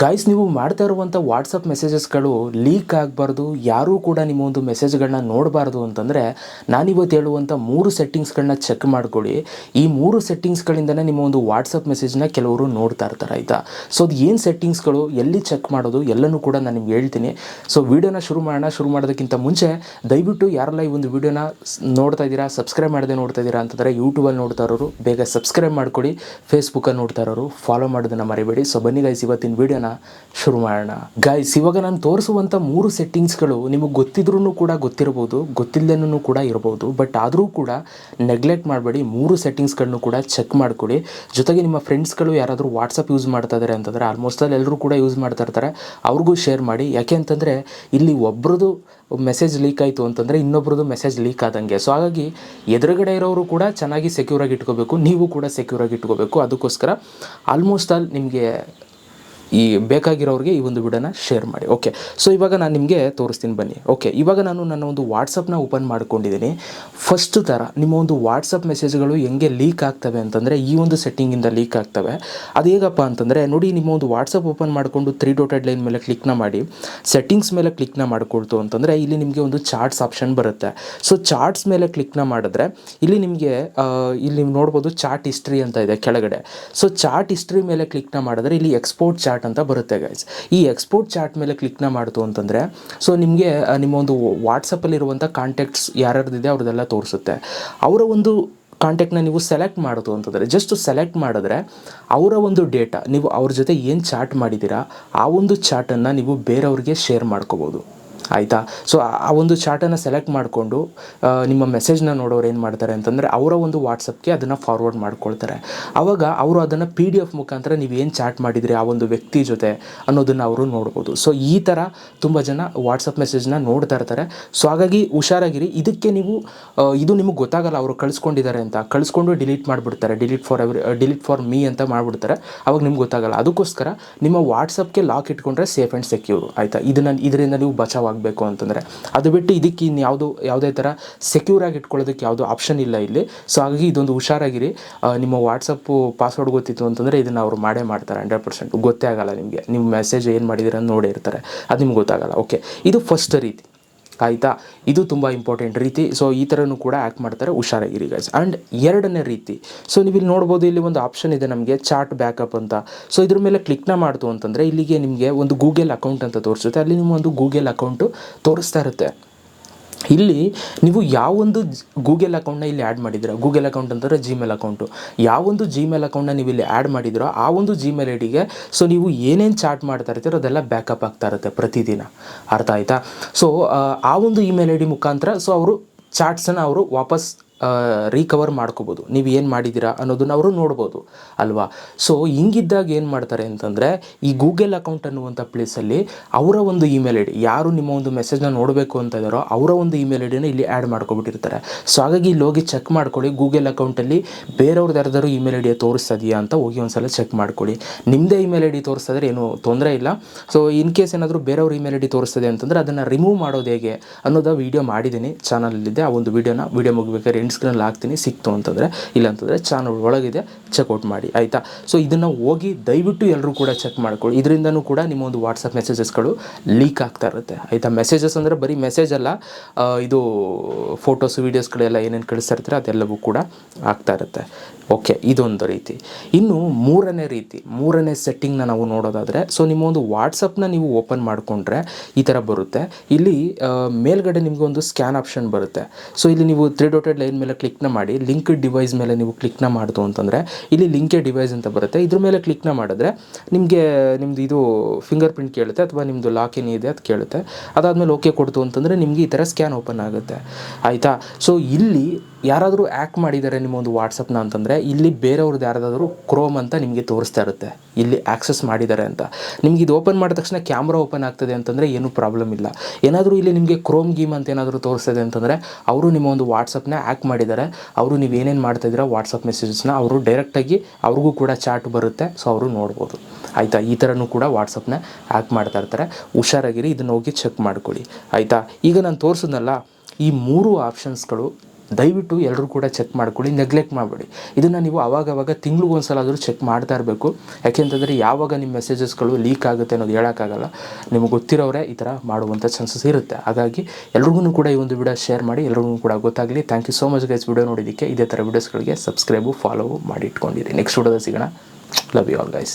Guys ನೀವು ಮಾಡ್ತಾ ಇರುವಂಥ ವಾಟ್ಸಪ್ ಮೆಸೇಜಸ್ಗಳು ಲೀಕ್ ಆಗಬಾರ್ದು. ಯಾರೂ ಕೂಡ ನಿಮ್ಮ ಒಂದು ಮೆಸೇಜ್ಗಳನ್ನ ನೋಡಬಾರ್ದು ಅಂತಂದರೆ ನಾನಿವತ್ತು ಹೇಳುವಂಥ ಮೂರು ಸೆಟ್ಟಿಂಗ್ಸ್ಗಳನ್ನ ಚೆಕ್ ಮಾಡ್ಕೊಳ್ಳಿ. ಈ ಮೂರು ಸೆಟ್ಟಿಂಗ್ಸ್ಗಳಿಂದನೇ ನಿಮ್ಮ ಒಂದು ವಾಟ್ಸಪ್ ಮೆಸೇಜ್ನ ಕೆಲವರು ನೋಡ್ತಾ ಇರ್ತಾರೆ, ಆಯಿತಾ? ಸೊ ಅದು ಏನು ಸೆಟ್ಟಿಂಗ್ಸ್ಗಳು ಎಲ್ಲಿ ಚೆಕ್ ಮಾಡೋದು, ಎಲ್ಲನೂ ಕೂಡ ನಾನು ನಿಮ್ಗೆ ಹೇಳ್ತೀನಿ. ಸೊ ವಿಡಿಯೋನ ಶುರು ಮಾಡೋಣ. ಶುರು ಮಾಡೋದಕ್ಕಿಂತ ಮುಂಚೆ ದಯವಿಟ್ಟು ಯಾರೆಲ್ಲ ಈ ಒಂದು ವಿಡಿಯೋನ ನೋಡ್ತಾ ಇದ್ದೀರಾ ಸಬ್ಸ್ಕ್ರೈಬ್ ಮಾಡದೆ ನೋಡ್ತಾ ಇದ್ದೀರಾ ಅಂತಂದರೆ ಯೂಟ್ಯೂಬಲ್ಲಿ ನೋಡ್ತಾ ಇರೋರು ಬೇಗ ಸಬ್ಸ್ಕ್ರೈಬ್ ಮಾಡ್ಕೊಳ್ಳಿ. ಫೇಸ್ಬುಕ್ಕಲ್ಲಿ ನೋಡ್ತಾ ಇರೋರು ಫಾಲೋ ಮಾಡೋದನ್ನ ಮರಿಬೇಡಿ. ಸೊ ಬನ್ನಿ ಗೈಸ್ ಇವತ್ತಿನ ವಿಡಿಯೋನ ಶುರು ಮಾಡೋಣ. ಗೈಸ್ ಇವಾಗ ನಾನು ತೋರಿಸುವಂಥ ಮೂರು ಸೆಟ್ಟಿಂಗ್ಸ್ಗಳು ನಿಮಗೆ ಗೊತ್ತಿದ್ರೂ ಕೂಡ ಗೊತ್ತಿರ್ಬೋದು ಗೊತ್ತಿಲ್ಲದೇನೂ ಕೂಡ ಇರ್ಬೋದು ಬಟ್ ಆದರೂ ಕೂಡ ನೆಗ್ಲೆಕ್ಟ್ ಮಾಡಬೇಡಿ, ಮೂರು ಸೆಟ್ಟಿಂಗ್ಸ್ಗಳನ್ನು ಕೂಡ ಚೆಕ್ ಮಾಡ್ಕೊಳ್ಳಿ. ಜೊತೆಗೆ ನಿಮ್ಮ ಫ್ರೆಂಡ್ಸ್ಗಳು ಯಾರಾದರೂ ವಾಟ್ಸಪ್ ಯೂಸ್ ಮಾಡ್ತಾ ಇದ್ದಾರೆ ಅಂತಂದರೆ ಆಲ್ಮೋಸ್ಟ್ ಅಲ್ಲಿ ಎಲ್ಲರೂ ಕೂಡ ಯೂಸ್ ಮಾಡ್ತಾ ಇರ್ತಾರೆ, ಅವ್ರಿಗೂ ಶೇರ್ ಮಾಡಿ. ಯಾಕೆ ಅಂತಂದರೆ ಇಲ್ಲಿ ಒಬ್ರದ್ದು ಮೆಸೇಜ್ ಲೀಕ್ ಆಯಿತು ಅಂತಂದರೆ ಇನ್ನೊಬ್ರದ್ದು ಮೆಸೇಜ್ ಲೀಕ್ ಆದಂಗೆ. ಸೊ ಹಾಗಾಗಿ ಎದುರುಗಡೆ ಇರೋರು ಕೂಡ ಚೆನ್ನಾಗಿ ಸೆಕ್ಯೂರಾಗಿ ಇಟ್ಕೋಬೇಕು, ನೀವು ಕೂಡ ಸೆಕ್ಯೂರಾಗಿ ಇಟ್ಕೋಬೇಕು. ಅದಕ್ಕೋಸ್ಕರ ಆಲ್ಮೋಸ್ಟ್ ಆಲ್ ನಿಮಗೆ ಈ ಬೇಕಾಗಿರೋರಿಗೆ ಈ ಒಂದು ವಿಡಿಯೋನ ಶೇರ್ ಮಾಡಿ. ಓಕೆ ಸೊ ಇವಾಗ ನಾನು ನಿಮಗೆ ತೋರಿಸ್ತೀನಿ ಬನ್ನಿ. ಓಕೆ ಇವಾಗ ನಾನು ನನ್ನ ಒಂದು ವಾಟ್ಸಪ್ನ ಓಪನ್ ಮಾಡ್ಕೊಂಡಿದ್ದೀನಿ ಫಸ್ಟ್ ಥರ ನಿಮ್ಮ ಒಂದು ವಾಟ್ಸಪ್ ಮೆಸೇಜ್ಗಳು ಹೆಂಗೆ ಲೀಕ್ ಆಗ್ತವೆ ಅಂತಂದರೆ ಈ ಒಂದು ಸೆಟ್ಟಿಂಗಿಂದ ಲೀಕ್ ಆಗ್ತವೆ. ಅದು ಹೇಗಪ್ಪ ಅಂತಂದರೆ ನೋಡಿ ನಿಮ್ಮ ಒಂದು ವಾಟ್ಸಪ್ ಓಪನ್ ಮಾಡಿಕೊಂಡು ತ್ರೀ ಡೋಟೆಡ್ ಲೈನ್ ಮೇಲೆ ಕ್ಲಿಕ್ನ ಮಾಡಿ. ಸೆಟ್ಟಿಂಗ್ಸ್ ಮೇಲೆ ಕ್ಲಿಕ್ನ ಮಾಡಿಕೊಳ್ತು ಅಂತಂದರೆ ಇಲ್ಲಿ ನಿಮಗೆ ಒಂದು ಚಾರ್ಟ್ಸ್ ಆಪ್ಷನ್ ಬರುತ್ತೆ. ಸೊ ಚಾರ್ಟ್ಸ್ ಮೇಲೆ ಕ್ಲಿಕ್ನ ಮಾಡಿದ್ರೆ ಇಲ್ಲಿ ನಿಮಗೆ ಇಲ್ಲಿ ನೋಡ್ಬೋದು ಚಾರ್ಟ್ ಹಿಸ್ಟ್ರಿ ಅಂತ ಇದೆ ಕೆಳಗಡೆ. ಸೊ ಚಾರ್ಟ್ ಹಿಸ್ಟ್ರಿ ಮೇಲೆ ಕ್ಲಿಕ್ನ ಮಾಡಿದ್ರೆ ಇಲ್ಲಿ ಎಕ್ಸ್ಪೋರ್ಟ್ ಚಾರ್ಟ್ ಅಂತ ಬರುತ್ತೆ ಗೈಸ್ ಈ ಎಕ್ಸ್ಪೋರ್ಟ್ ಚಾರ್ಟ್ ಮೇಲೆ ಕ್ಲಿಕ್ನ ಮಾಡ್ತು ಅಂತಂದರೆ ಸೊ ನಿಮಗೆ ನಿಮ್ಮ ಒಂದು ವಾಟ್ಸಪ್ಪಲ್ಲಿರುವಂಥ ಕಾಂಟ್ಯಾಕ್ಟ್ಸ್ ಯಾರ್ಯಾರ್ದಿದೆ ಅವ್ರದ್ದೆಲ್ಲ ತೋರಿಸುತ್ತೆ. ಅವರ ಒಂದು ಕಾಂಟ್ಯಾಕ್ಟ್ನ ನೀವು ಸೆಲೆಕ್ಟ್ ಮಾಡೋದು ಅಂತಂದರೆ ಜಸ್ಟ್ ಸೆಲೆಕ್ಟ್ ಮಾಡಿದ್ರೆ ಅವರ ಒಂದು ಡೇಟಾ ನೀವು ಅವ್ರ ಜೊತೆ ಏನು ಚಾಟ್ ಮಾಡಿದ್ದೀರಾ ಆ ಒಂದು ಚಾಟನ್ನು ನೀವು ಬೇರೆಯವ್ರಿಗೆ ಶೇರ್ ಮಾಡ್ಕೋಬೋದು. ಆಯಿತಾ? ಸೊ ಆ ಒಂದು ಚಾರ್ಟನ್ನು ಸೆಲೆಕ್ಟ್ ಮಾಡಿಕೊಂಡು ನಿಮ್ಮ ಮೆಸೇಜ್ನ ನೋಡೋರು ಏನು ಮಾಡ್ತಾರೆ ಅಂತಂದರೆ ಅವರ ಒಂದು ವಾಟ್ಸಪ್ಗೆ ಅದನ್ನು ಫಾರ್ವರ್ಡ್ ಮಾಡ್ಕೊಳ್ತಾರೆ. ಆವಾಗ ಅವರು ಅದನ್ನು ಪಿ ಡಿ ಎಫ್ ಮುಖಾಂತರ ನೀವು ಏನು ಚಾಟ್ ಮಾಡಿದ್ರಿ ಆ ಒಂದು ವ್ಯಕ್ತಿ ಜೊತೆ ಅನ್ನೋದನ್ನು ಅವರು ನೋಡ್ಬೋದು. ಸೊ ಈ ಥರ ತುಂಬ ಜನ ವಾಟ್ಸಪ್ ಮೆಸೇಜ್ನ ನೋಡ್ತಾ ಇರ್ತಾರೆ. ಸೊ ಹಾಗಾಗಿ ಹುಷಾರಾಗಿರಿ. ಇದಕ್ಕೆ ನೀವು ಇದು ನಿಮಗೆ ಗೊತ್ತಾಗಲ್ಲ ಅವರು ಕಳಿಸ್ಕೊಂಡಿದ್ದಾರೆ ಅಂತ. ಕಳಿಸ್ಕೊಂಡು ಡಿಲೀಟ್ ಮಾಡಿಬಿಡ್ತಾರೆ. Delete for every delete for me ಅಂತ ಮಾಡಿಬಿಡ್ತಾರೆ. ಅವಾಗ ನಿಮ್ಗೆ ಗೊತ್ತಾಗಲ್ಲ. ಅದಕ್ಕೋಸ್ಕರ ನಿಮ್ಮ ವಾಟ್ಸಪ್ಗೆ ಲಾಕ್ ಇಟ್ಕೊಂಡ್ರೆ ಸೇಫ್ ಆ್ಯಂಡ್ ಸೆಕ್ಯೂರ್ ಆಯಿತಾ? ಇದನ್ನು, ಇದರಿಂದ ನೀವು ಬಚಾವಾಗಬೇಕು ಅಂತಂದರೆ. ಅದು ಬಿಟ್ಟು ಇದಕ್ಕೆ ಇನ್ನು ಯಾವುದು, ಯಾವುದೇ ಥರ ಸೆಕ್ಯೂರ್ ಆಗಿ ಇಟ್ಕೊಳ್ಳೋದಕ್ಕೆ ಯಾವುದು ಆಪ್ಷನ್ ಇಲ್ಲ ಇಲ್ಲಿ. ಸೊ ಹಾಗಾಗಿ ಇದೊಂದು ಹುಷಾರಾಗಿರಿ. ನಿಮ್ಮ ವಾಟ್ಸಪ್ಪು ಪಾಸ್ವರ್ಡ್ ಗೊತ್ತಿತ್ತು ಅಂತಂದರೆ ಇದನ್ನು ಅವರು ಮಾಡೇ ಮಾಡ್ತಾರೆ ಹಂಡ್ರೆಡ್ ಪರ್ಸೆಂಟ್ ಗೊತ್ತೇ ಆಗಲ್ಲ ನಿಮಗೆ. ನಿಮ್ಮ ಮೆಸೇಜ್ ಏನು ಮಾಡಿದಿರ ನೋಡಿರ್ತಾರೆ ಅದು ನಿಮ್ಗೆ ಗೊತ್ತಾಗಲ್ಲ. ಓಕೆ ಇದು ಫಸ್ಟ್ ರೀತಿ. ಆಯಿತಾ ಇದು ತುಂಬ ಇಂಪಾರ್ಟೆಂಟ್ ರೀತಿ. ಸೊ ಈ ಥರನೂ ಕೂಡ ಆ್ಯಕ್ಟ್ ಮಾಡ್ತಾರೆ ಹುಷಾರಾಗಿರಿ ಗೈಸ್ ಆ್ಯಂಡ್ ಎರಡನೇ ರೀತಿ. ಸೊ ನೀವು ಇಲ್ಲಿ ನೋಡ್ಬೋದು ಇಲ್ಲಿ ಒಂದು ಆಪ್ಷನ್ ಇದೆ ನಮಗೆ ಚಾರ್ಟ್ ಬ್ಯಾಕಪ್ ಅಂತ. ಸೊ ಇದ್ರ ಮೇಲೆ ಕ್ಲಿಕ್ನ ಮಾಡ್ತು ಅಂತಂದರೆ ಇಲ್ಲಿಗೆ ನಿಮಗೆ ಒಂದು ಗೂಗಲ್ ಅಕೌಂಟ್ ಅಂತ ತೋರಿಸುತ್ತೆ. ಅಲ್ಲಿ ನಿಮ್ಮ ಒಂದು ಗೂಗಲ್ ಅಕೌಂಟು ತೋರಿಸ್ತಾ ಇರುತ್ತೆ. ಇಲ್ಲಿ ನೀವು ಯಾವೊಂದು ಗೂಗಲ್ ಅಕೌಂಟ್ನ ಇಲ್ಲಿ ಆ್ಯಡ್ ಮಾಡಿದ್ದೀರಾ? ಗೂಗಲ್ ಅಕೌಂಟ್ ಅಂತಂದರೆ ಜಿಮೇಲ್ ಅಕೌಂಟು ಯಾವೊಂದು ಜಿಮೇಲ್ ಅಕೌಂಟ್ನ ನೀವು ಇಲ್ಲಿ ಆ್ಯಡ್ ಮಾಡಿದ್ರೋ ಆ ಒಂದು ಜಿಮೇಲ್ ಐ ಡಿಗೆ ಸೊ ನೀವು ಏನೇನು ಚಾಟ್ ಮಾಡ್ತಾ ಇರ್ತೀರೋ ಅದೆಲ್ಲ ಬ್ಯಾಕಪ್ ಆಗ್ತಾ ಇರುತ್ತೆ ಪ್ರತಿದಿನ. ಅರ್ಥ ಆಯಿತಾ? ಸೊ ಆ ಒಂದು ಇಮೇಲ್ ಐ ಡಿ ಮುಖಾಂತರ ಸೊ ಅವರು ಚಾಟ್ಸನ್ನು ಅವರು ವಾಪಸ್ ರೀಕವರ್ ಮಾಡ್ಕೋಬೋದು. ನೀವು ಏನು ಮಾಡಿದ್ದೀರಾ ಅನ್ನೋದನ್ನ ಅವರು ನೋಡ್ಬೋದು, ಅಲ್ವಾ? ಸೊ ಹಿಂಗಿದ್ದಾಗ ಏನು ಮಾಡ್ತಾರೆ ಅಂತಂದರೆ, ಈ ಗೂಗಲ್ ಅಕೌಂಟ್ ಅನ್ನುವಂಥ ಪ್ಲೇಸಲ್ಲಿ ಅವರ ಒಂದು ಇಮೇಲ್ ಐ ಯಾರು ನಿಮ್ಮ ಒಂದು ಮೆಸೇಜ್ನ ನೋಡಬೇಕು ಅಂತ ಇದ್ದಾರೋ ಅವರ ಒಂದು ಇಮೇಲ್ ಐ ಡಿನ ಇಲ್ಲಿ ಆ್ಯಡ್ ಮಾಡ್ಕೊಬಿಟ್ಟಿರ್ತಾರೆ. ಸೊ ಹಾಗಾಗಿ ಇಲ್ಲಿ ಹೋಗಿ ಚೆಕ್ ಮಾಡ್ಕೊಳ್ಳಿ ಗೂಗಲ್ ಅಕೌಂಟಲ್ಲಿ ಬೇರೆಯವ್ರದ್ದು ಯಾರ್ದಾರು ಇಮೇಲ್ ಐ ಡಿ ತೋರಿಸ್ತದೆಯಾ ಅಂತ ಹೋಗಿ ಒಂದ್ಸಲ ಚೆಕ್ ಮಾಡ್ಕೊಳ್ಳಿ. ನಿಮ್ಮದೇ ಇಮೇಲ್ ಐ ಡಿ ತೋರಿಸಿದ್ರೆ ಏನು ತೊಂದರೆ ಇಲ್ಲ. ಸೊ ಇನ್ ಕೇಸ್ ಏನಾದರೂ ಬೇರೆಯವ್ರ ಇಮೇಲ್ ಐ ಡಿ ತೋರಿಸ್ತದೆ ಅಂತಂದರೆ ಅದನ್ನು ರಿಮೂವ್ ಮಾಡೋದು ಹೇಗೆ ಅನ್ನೋದು ವಿಡಿಯೋ ಮಾಡಿದ್ದೀನಿ. ಚಾನಲಲ್ಲಿದೆ ಆ ಒಂದು ವಿಡಿಯೋನ ವಿಡಿಯೋ ಮುಗಿಬೇಕಾದ್ರೆ ಸ್ಕ್ರೀನಲ್ಲಿ ಹಾಕ್ತೀನಿ, ಸಿಕ್ತು ಅಂತಂದರೆ, ಇಲ್ಲ ಅಂತಂದರೆ ಚಾನಲ್ ಒಳಗಿದೆ ಚೆಕ್ಔಟ್ ಮಾಡಿ, ಆಯಿತಾ? ಸೊ ಇದನ್ನು ಹೋಗಿ ದಯವಿಟ್ಟು ಎಲ್ಲರೂ ಕೂಡ ಚೆಕ್ ಮಾಡ್ಕೊಳ್ಳಿ. ಇದರಿಂದನೂ ಕೂಡ ನಿಮ್ಮ ಒಂದು ವಾಟ್ಸಪ್ ಮೆಸೇಜಸ್ಗಳು ಲೀಕ್ ಆಗ್ತಾ ಇರುತ್ತೆ, ಆಯಿತಾ? ಮೆಸೇಜಸ್ ಅಂದರೆ ಬರೀ ಮೆಸೇಜ್ ಅಲ್ಲ ಇದು ಫೋಟೋಸ್ ವೀಡಿಯೋಸ್ಗಳೆಲ್ಲ ಏನೇನು ಕಳಿಸ್ತಾ ಇರ್ತಾರೆ ಅದೆಲ್ಲವೂ ಕೂಡ ಆಗ್ತಾ ಇರುತ್ತೆ. ಓಕೆ ಇದೊಂದು ರೀತಿ. ಇನ್ನು ಮೂರನೇ ರೀತಿ, ಮೂರನೇ ಸೆಟ್ಟಿಂಗ್ನ ನಾವು ನೋಡೋದಾದರೆ ಸೊ ನಿಮ್ಮ ಒಂದು ವಾಟ್ಸಪ್ನ ನೀವು ಓಪನ್ ಮಾಡಿಕೊಂಡ್ರೆ ಈ ಥರ ಬರುತ್ತೆ. ಇಲ್ಲಿ ಮೇಲ್ಗಡೆ ನಿಮಗೆ ಒಂದು ಸ್ಕ್ಯಾನ್ ಆಪ್ಷನ್ ಬರುತ್ತೆ. ಸೊ ಇಲ್ಲಿ ನೀವು ತ್ರೀ ಡೋಟೆಡ್ ಲೈನ್ ಮೇಲೆ ಕ್ಲಿಕ್ನ ಮಾಡಿ ಲಿಂಕ್ ಡಿವೈಸ್ ಮೇಲೆ ನೀವು ಕ್ಲಿಕ್ನ ಮಾಡಿತು ಅಂತಂದರೆ, ಇಲ್ಲಿ ಲಿಂಕೆ ಡಿವೈಸ್ ಅಂತ ಬರುತ್ತೆ. ಇದ್ರ ಮೇಲೆ ಕ್ಲಿಕ್ನ ಮಾಡಿದ್ರೆ, ನಿಮಗೆ ನಿಮ್ಮದು ಇದು ಫಿಂಗರ್ ಪ್ರಿಂಟ್ ಕೇಳುತ್ತೆ ಅಥವಾ ನಿಮ್ಮದು ಲಾಕ್ ಏನಿದೆ ಅದು ಕೇಳುತ್ತೆ. ಅದಾದಮೇಲೆ ಓಕೆ ಕೊಡ್ತು ಅಂತಂದರೆ ನಿಮಗೆ ಈ ಥರ ಸ್ಕ್ಯಾನ್ ಓಪನ್ ಆಗುತ್ತೆ. ಆಯಿತಾ? ಸೊ ಇಲ್ಲಿ ಯಾರಾದರೂ ಆ್ಯಕ್ ಮಾಡಿದ್ದಾರೆ ನಿಮ್ಮ ಒಂದು ವಾಟ್ಸಪ್ನ ಅಂತಂದರೆ, ಇಲ್ಲಿ ಬೇರೆಯವ್ರದ್ದು ಯಾರಾದರೂ ಕ್ರೋಮ್ ಅಂತ ನಿಮಗೆ ತೋರಿಸ್ತಾ ಇರುತ್ತೆ. ಇಲ್ಲಿ ಆಕ್ಸೆಸ್ ಮಾಡಿದ್ದಾರೆ ಅಂತ. ನಿಮ್ಗೆ ಇದು ಓಪನ್ ಮಾಡಿದ ತಕ್ಷಣ ಕ್ಯಾಮ್ರಾ ಓಪನ್ ಆಗ್ತದೆ ಅಂತಂದರೆ ಏನೂ ಪ್ರಾಬ್ಲಮ್ ಇಲ್ಲ. ಏನಾದರೂ ಇಲ್ಲಿ ನಿಮಗೆ ಕ್ರೋಮ್ ಗೀಮ್ ಅಂತ ಏನಾದರೂ ತೋರಿಸ್ತದೆ ಅಂತಂದರೆ, ಅವರು ನಿಮ್ಮ ಒಂದು ವಾಟ್ಸಪ್ನ ಆ್ಯಕ್ ಮಾಡಿದ್ದಾರೆ ಅವರು ನೀವು ಏನೇನು ಮಾಡ್ತಾ ಇದ್ದೀರಾ ವಾಟ್ಸಪ್ ಮೆಸೇಜಸ್ನ ಅವರು ಡೈರೆಕ್ಟಾಗಿ ಅವ್ರಿಗೂ ಕೂಡ ಚಾಟ್ ಬರುತ್ತೆ. ಸೊ ಅವರು ನೋಡ್ಬೋದು. ಆಯಿತಾ? ಈ ಥರನೂ ಕೂಡ ವಾಟ್ಸಪ್ನ ಆ್ಯಕ್ ಮಾಡ್ತಾ ಇರ್ತಾರೆ. ಹುಷಾರಾಗಿರಿ, ಇದನ್ನು ಹೋಗಿ ಚೆಕ್ ಮಾಡ್ಕೊಳ್ಳಿ. ಆಯಿತಾ? ಈಗ ನಾನು ತೋರಿಸಿದ್ನಲ್ಲ ಈ ಮೂರು ಆಪ್ಷನ್ಸ್ಗಳು ದಯವಿಟ್ಟು ಎಲ್ಲರೂ ಕೂಡ ಚೆಕ್ ಮಾಡ್ಕೊಳ್ಳಿ ನೆಗ್ಲೆಕ್ಟ್ ಮಾಡಬೇಡಿ. ಇದನ್ನು ನೀವು ಆವಾಗವಾಗ ತಿಂಗ್ಳಿಗೊಂದ್ಸಲ ಆದರೂ ಚೆಕ್ ಮಾಡ್ತಾ ಇರಬೇಕು. ಯಾಕೆಂತಂದರೆ ಯಾವಾಗ ನಿಮ್ಮ ಮೆಸೇಜಸ್ಗಳು ಲೀಕ್ ಆಗುತ್ತೆ ಅನ್ನೋದು ಹೇಳೋಕ್ಕಾಗಲ್ಲ. ನಿಮಗೆ ಗೊತ್ತಿರೋರೇ ಈ ಥರ ಮಾಡುವಂಥ ಚಾನ್ಸಸ್ ಇರುತ್ತೆ. ಹಾಗಾಗಿ ಎಲ್ರಿಗೂ ಕೂಡ ಈ ಒಂದು ವಿಡಿಯೋ ಶೇರ್ ಮಾಡಿ, ಎಲ್ರಿಗೂ ಕೂಡ ಗೊತ್ತಾಗಲಿ. Thank you so much guys video ನೋಡಿದ್ದಕ್ಕೆ ಇದೇ ಥರ ವೀಡಿಯೋಸ್ಗಳಿಗೆ ಸಬ್ಸ್ಕ್ರೈಬು ಫಾಲೋ ಮಾಡಿ ಇಟ್ಕೊಂಡಿರಿ ನೆಕ್ಸ್ಟ್ ವಿಡಿಯೋದ ಸಿಗೋಣ. Love you all guys